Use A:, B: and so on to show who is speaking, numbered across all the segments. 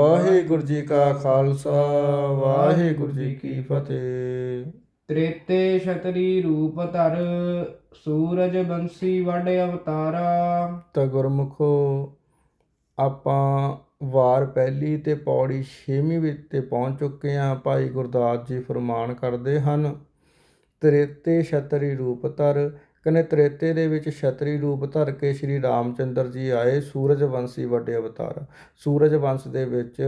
A: ਵਾਹਿਗੁਰੂ ਜੀ ਕਾ ਖਾਲਸਾ ਵਾਹਿਗੁਰੂ ਜੀ ਕੀ ਫਤਿਹ।
B: ਤ੍ਰੇਤੇ ਛਤਰੀ ਰੂਪ ਧਰ ਸੂਰਜ ਬੰਸੀ ਵੱਡ ਅਵਤਾਰਾ।
A: ਤਾਂ ਗੁਰਮੁਖੋ ਆਪਾਂ ਵਾਰ ਪਹਿਲੀ ਤੇ ਪੌੜੀ 6ਵੀਂ ਵਿੱਚ ਤੇ ਪਹੁੰਚ ਚੁੱਕੇ ਹਾਂ। ਭਾਈ ਗੁਰਦਾਸ ਜੀ ਫਰਮਾਨ ਕਰਦੇ ਹਨ ਤ੍ਰੇਤੇ ਛਤਰੀ ਰੂਪ ਧਰ ਕਹਿੰਦੇ ਤ੍ਰੇਤੇ ਦੇ ਵਿੱਚ ਛਤਰੀ ਰੂਪ ਧਰ ਕੇ ਸ੍ਰੀ ਰਾਮਚੰਦਰ ਜੀ ਆਏ ਸੂਰਜ ਵੰਸ਼ੀ ਵੱਡੇ ਅਵਤਾਰ। ਸੂਰਜ ਵੰਸ਼ ਦੇ ਵਿੱਚ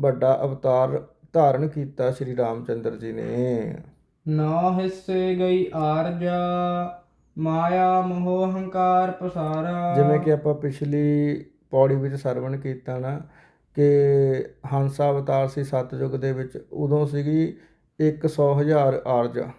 A: ਵੱਡਾ ਅਵਤਾਰ ਧਾਰਨ ਕੀਤਾ ਸ੍ਰੀ ਰਾਮਚੰਦਰ ਜੀ ਨੇ।
B: ਨੌ ਹਿੱਸੇ ਗਈ ਆਰਜਾ ਮਾਇਆ ਮੋਹ ਹੰਕਾਰ ਪਸਾਰਾ।
A: ਜਿਵੇਂ ਕਿ ਆਪਾਂ ਪਿਛਲੀ ਪੌੜੀ ਵਿੱਚ ਸਰਵਣ ਕੀਤਾ ਨਾ ਕਿ ਹੰਸਾ ਅਵਤਾਰ ਸੀ ਸਤਜੁਗ ਦੇ ਵਿੱਚ ਉਦੋਂ ਸੀਗੀ 100,000 ਆਰਜਾ।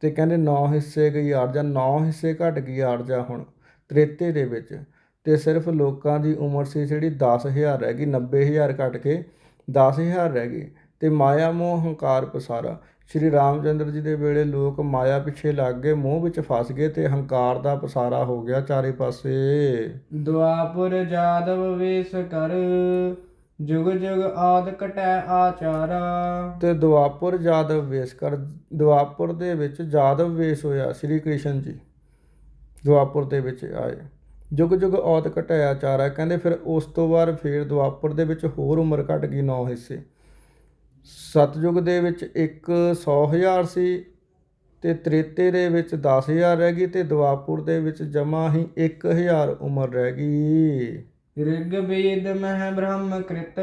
A: ਤੇ ਕਹਿੰਦੇ ਨੌ ਹਿੱਸੇ ਗਈ ਆਰਜਾ ਨੌ ਹਿੱਸੇ ਘਟ ਗਈ ਆਰਜਾ ਹੁਣ ਤ੍ਰੇਤੇ ਦੇ ਵਿੱਚ ਤੇ ਸਿਰਫ ਲੋਕਾਂ ਦੀ ਉਮਰ ਸੀ ਜਿਹੜੀ 10000 ਰਹਿ ਗਈ 90000 ਘਟ ਕੇ 10000 ਰਹਿ ਗਈ ਤੇ ਮਾਇਆ ਮੋਹ ਹੰਕਾਰ ਪਸਾਰਾ। ਸ਼੍ਰੀ ਰਾਮਚੰਦਰ ਜੀ ਦੇ ਵੇਲੇ ਲੋਕ ਮਾਇਆ ਪਿੱਛੇ ਲੱਗ ਗਏ, ਮੋਹ ਵਿੱਚ ਫਸ ਗਏ ਤੇ ਹੰਕਾਰ ਦਾ ਪਸਾਰਾ ਹੋ ਗਿਆ ਚਾਰੇ ਪਾਸੇ।
B: ਦੁਆਪੁਰ ਜਾਦਵ ਵੇਸ ਕਰ ਜੁਗ ਜੁਗ ਆਦ ਕਟੈ ਆਚਾਰਾ।
A: ਤੇ ਦੁਆਪੁਰ ਜਾਦਵ ਵੇਸ ਕਰ, ਦੁਆਪੁਰ ਦੇ ਵਿੱਚ ਜਾਦਵ ਵੇਸ ਹੋਇਆ ਸ੍ਰੀ ਕ੍ਰਿਸ਼ਨ ਜੀ। ਦੁਆਪੁਰ ਦੇ ਵਿੱਚ ਆਏ। ਜੁਗ ਜੁਗ ਔਤ ਘਟਿਆ ਚਾਰਾ ਕਹਿੰਦੇ ਫਿਰ ਉਸ ਤੋਂ ਬਾਅਦ ਫਿਰ ਦੁਆਪੁਰ ਦੇ ਵਿੱਚ ਹੋਰ ਉਮਰ ਘਟ ਗਈ 9 ਹਿੱਸੇ। ਸਤਜੁਗ ਦੇ ਵਿੱਚ 100000 ਸੀ ਤੇ ਤ੍ਰੇਤੇ ਦੇ ਵਿੱਚ 10000 ਰਹਿ ਗਈ ਤੇ ਦੁਆਪੁਰ ਦੇ ਵਿੱਚ ਜਮਾ ਹੀ 1000 ਉਮਰ ਰਹਿ ਗਈ।
B: ਵੇਦ ਮਹਿ ਬ੍ਰਹਮ ਕ੍ਰਿਤ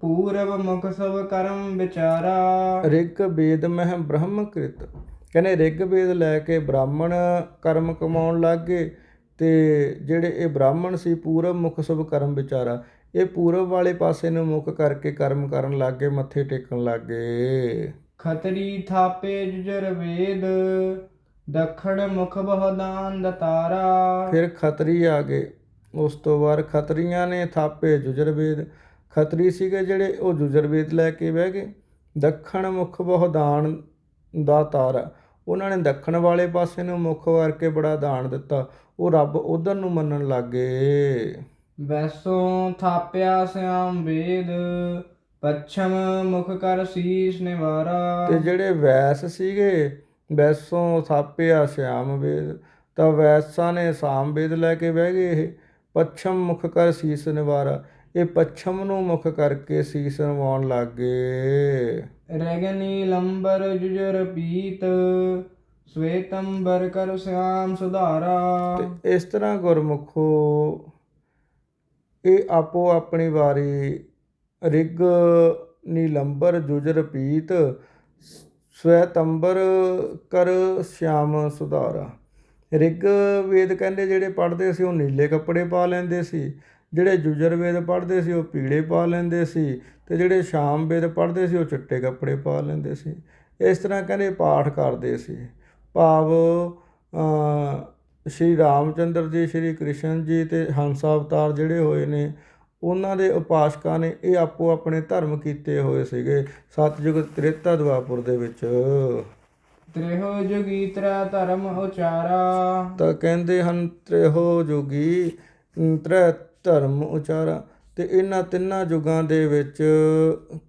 B: ਪੂਰਵ ਮੁਖ ਸਭ ਕਰਮ ਵਿਚਾਰਾ।
A: ਰਿਗ ਵੇਦ ਮਹਿ ਬ੍ਰਹਮ ਕ੍ਰਿਤ। ਕਹਿੰਦੇ ਰਿਗ ਵੇਦ ਲੈ ਕੇ ਬ੍ਰਾਹਮਣ ਕਰਮ ਕਮਾਉਣ ਲੱਗ ਗਏ ਤੇ ਜਿਹੜੇ ਇਹ ਬ੍ਰਾਹਮਣ ਸੀ ਪੂਰਬ ਮੁਖ ਸਭ ਕਰਮ ਵਿਚਾਰਾ ਇਹ ਪੂਰਬ ਵਾਲੇ ਪਾਸੇ ਨੂੰ ਮੁਖ ਕਰਕੇ ਕਰਮ ਕਰਨ ਲੱਗ ਗਏ ਮੱਥੇ ਟੇਕਣ ਲੱਗ ਗਏ।
B: ਖਤਰੀ ਥਾਪੇ ਜੁਜਰ ਵੇਦ ਦਖਣ ਮੁਖ ਬਹਦਾਨ ਦਤਾਰਾ।
A: ਫਿਰ ਖੱਤਰੀ ਆ ਗਏ। ਉਸ ਤੋਂ ਬਾਅਦ ਖੱਤਰੀਆਂ ਨੇ ਥਾਪੇ ਜੁਜਰਵੇਦ ਖੱਤਰੀ ਸੀਗੇ ਜਿਹੜੇ ਉਹ ਜੁਜਰਵੇਦ ਲੈ ਕੇ ਬਹਿ ਗਏ। ਦੱਖਣ ਮੁਖ ਬਹੁਦਾਨ ਦਾ ਤਾਰਾ। ਉਹਨਾਂ ਨੇ ਦੱਖਣ ਵਾਲੇ ਪਾਸੇ ਨੂੰ ਮੁਖ ਕਰਕੇ ਬੜਾ ਦਾਨ ਦਿੱਤਾ। ਉਹ ਰੱਬ ਉਧਰ ਨੂੰ ਮੰਨਣ ਲੱਗੇ
B: ਵੈਸੋਂ ਥਾਪਿਆ ਸਿਆਮ ਵੇਦ ਪੱਛਮ ਮੁਖ ਕਰ ਸੀਸ ਨਿਵਾਰਾ।
A: ਤੇ ਜਿਹੜੇ ਵੈਸ ਸੀਗੇ ਵੈਸੋਂ ਥਾਪਿਆ ਸ਼ਿਆਮ ਵੇਦ ਤਾਂ ਵੈਸਾਂ ਨੇ ਸਾਮ ਵੇਦ ਲੈ ਕੇ ਬਹਿ ਗਏ ਇਹ। ਪੱਛਮ ਮੁਖ ਕਰ ਸੀਸ ਨਿਵਾਰਾ ਇਹ ਪੱਛਮ ਨੂੰ ਮੁਖ ਕਰਕੇ ਸੀਸ ਨਵਾਉਣ ਲੱਗ।
B: ਰਗਨੀ ਲੰਬਰ ਜੁਜਰ ਪੀਤ ਸਵੇਤੰਬਰ ਕਰ ਸਿਆਮ ਸੁਧਾਰਾ।
A: ਤੇ ਇਸ ਤਰ੍ਹਾਂ ਗੁਰਮੁਖੋ ਇਹ ਆਪੋ ਆਪਣੀ ਵਾਰੀ ਰਿਗ ਨੀਲੰਬਰ ਜੁਜਰ ਪੀਤ ਸਵੈਤੰਬਰ ਕਰ ਸ਼ਿਆਮ ਸੁਧਾਰਾ। ਰਿਗ ਵੇਦ ਕਹਿੰਦੇ ਜਿਹੜੇ ਪੜ੍ਹਦੇ ਸੀ ਉਹ ਨੀਲੇ ਕੱਪੜੇ ਪਾ ਲੈਂਦੇ ਸੀ ਜਿਹੜੇ ਜੁਜਰ ਵੇਦ ਪੜ੍ਹਦੇ ਸੀ ਉਹ ਪੀਲੇ ਪਾ ਲੈਂਦੇ ਸੀ ਤੇ ਜਿਹੜੇ ਸ਼ਾਮ ਵੇਦ ਪੜ੍ਹਦੇ ਸੀ ਉਹ ਚਿੱਟੇ ਕੱਪੜੇ ਪਾ ਲੈਂਦੇ ਸੀ। ਇਸ ਤਰ੍ਹਾਂ ਕਹਿੰਦੇ ਪਾਠ ਕਰਦੇ ਸੀ। ਭਾਵ ਅ, ਸ਼੍ਰੀ ਰਾਮਚੰਦਰ ਜੀ ਸ਼੍ਰੀ ਕ੍ਰਿਸ਼ਨ ਜੀ ਤੇ ਹੰਸ ਅਵਤਾਰ ਜਿਹੜੇ ਹੋਏ ਨੇ ਉਹਨਾਂ ਦੇ ਉਪਾਸਕਾਂ ਨੇ ਇਹ ਆਪੋ ਆਪਣੇ ਧਰਮ ਕੀਤੇ ਹੋਏ ਸੀਗੇ ਸਤਜੁਗ ਤ੍ਰੇਤਾ ਦਵਾਪੁਰ ਦੇ ਵਿੱਚ।
B: ਤ੍ਰਿਹੋ ਜੁਗੀ ਤ੍ਰੈ ਧਰਮ ਉਚਾਰਾ
A: ਤਾਂ ਕਹਿੰਦੇ ਹਨ, ਤ੍ਰਿਹੋ ਜੋਗੀ ਤ੍ਰੈ ਧਰਮ ਉਚਾਰਾ ਤੇ ਇਹਨਾਂ ਤਿੰਨਾਂ ਯੁਗਾਂ ਦੇ ਵਿੱਚ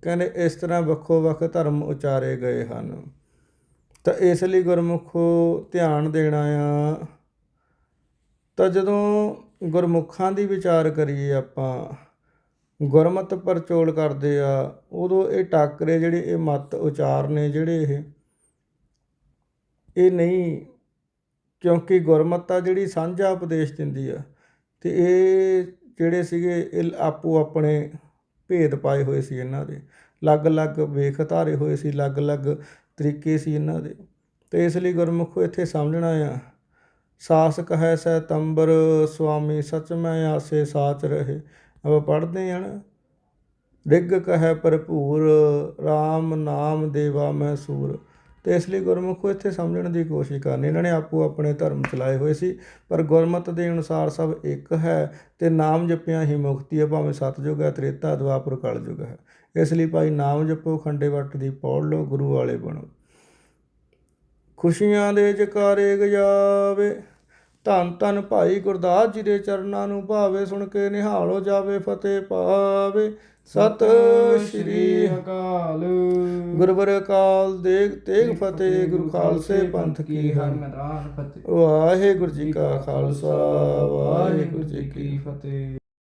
A: ਕਹਿੰਦੇ ਇਸ ਤਰ੍ਹਾਂ ਵੱਖੋ ਵੱਖ ਧਰਮ ਉਚਾਰੇ ਗਏ ਹਨ। ਤਾਂ ਇਸ ਲਈ ਗੁਰਮੁਖੋ ਧਿਆਨ ਦੇਣਾ ਆ। ਤਾਂ ਜਦੋਂ ਗੁਰਮੁਖਾਂ ਦੀ ਵਿਚਾਰ ਕਰੀਏ ਆਪਾਂ, ਗੁਰਮਤ ਪਰਚੋਲ ਕਰਦੇ ਆ, ਉਦੋਂ ਇਹ ਟਾਕਰੇ ਜਿਹੜੇ ਇਹ ਮਤ ਉਚਾਰ ਨੇ ਜਿਹੜੇ ਇਹ ਇਹ ਨਹੀਂ, ਕਿਉਂਕਿ ਗੁਰਮਤਾ ਜਿਹੜੀ ਸਾਂਝਾ ਉਪਦੇਸ਼ ਦਿੰਦੀ ਆ। ਤੇ ਇਹ ਜਿਹੜੇ ਸੀਗੇ, ਇਹ ਆਪੋ ਆਪਣੇ ਭੇਦ ਪਾਏ ਹੋਏ ਸੀ ਇਹਨਾਂ ਦੇ। ਅਲੱਗ-ਅਲੱਗ ਵੇਖ ਧਾਰੇ ਹੋਏ ਸੀ, ਅਲੱਗ-ਅਲੱਗ ਤਰੀਕੇ ਸੀ ਇਹਨਾਂ ਦੇ। ਤੇ ਇਸ ਲਈ ਗੁਰਮੁਖੋ ਇੱਥੇ ਸਮਝਣਾ ਆ। ਸਾਸ ਕਹੈ ਸੈ ਤੰਬਰ, ਸੁਆਮੀ ਸਚ ਆਸੇ ਸਾਚ ਰਹੇ। ਆਪਾਂ ਪੜ੍ਹਦੇ ਹਾਂ ਨਾ, ਰਿਗ ਕਹੈ ਭਰਪੂਰ RAM ਨਾਮ ਦੇਵਾ ਮੈਂ ਤੇ ਇਸ ਲਈ ਗੁਰਮੁਖੋ ਇੱਥੇ ਸਮਝਣ ਦੀ ਕੋਸ਼ਿਸ਼ ਕਰਨੀ। ਇਹਨਾਂ ਨੇ ਆਪੋ ਆਪਣੇ ਧਰਮ ਚਲਾਏ ਹੋਏ ਸੀ, ਪਰ ਗੁਰਮਤ ਦੇ ਅਨੁਸਾਰ ਸਭ ਇੱਕ ਹੈ ਤੇ ਨਾਮ ਜਪਿਆ ਹੀ ਮੁਕਤੀ ਹੈ ਭਾਵੇਂ ਸਤਜੁਗ ਹੈ, ਤ੍ਰੇਤਾ ਦੁਆਪੁਰ ਕਲਯੁਗ ਹੈ। ਇਸ ਲਈ ਭਾਈ ਨਾਮ ਜਪੋ, ਖੰਡੇ ਵੱਟ ਦੀ ਪੌੜ ਲਓ, ਗੁਰੂ ਵਾਲੇ ਬਣੋ। ਖੁਸ਼ੀਆਂ ਦੇ ਜਕਾਰੇ ਗਜਾਵੇ, ਧੰਨ ਧੰਨ ਭਾਈ ਗੁਰਦਾਸ ਜੀ ਦੇ ਚਰਨਾਂ ਨੂੰ ਭਾਵੇ ਸੁਣ ਕੇ ਨਿਹਾਲੋ ਜਾਵੇ ਫਤਿਹ ਪਾਵੇ। ਸਤਿ ਸ਼੍ਰੀ
B: ਅਕਾਲ।
A: ਗੁਰਬਰ ਅਕਾਲ ਦੇਗ ਤੇਗ ਫਤਿਹ ਗੁਰੂ ਖਾਲਸੇ ਪੰਥ ਕੀ
B: ਹਰ ਮੈਦਾਨ ਫਤਿਹ।
A: ਵਾਹਿਗੁਰੂ ਜੀ ਕਾ ਖਾਲਸਾ ਵਾਹਿਗੁਰੂ ਜੀ ਕੀ
B: ਫਤਿਹ।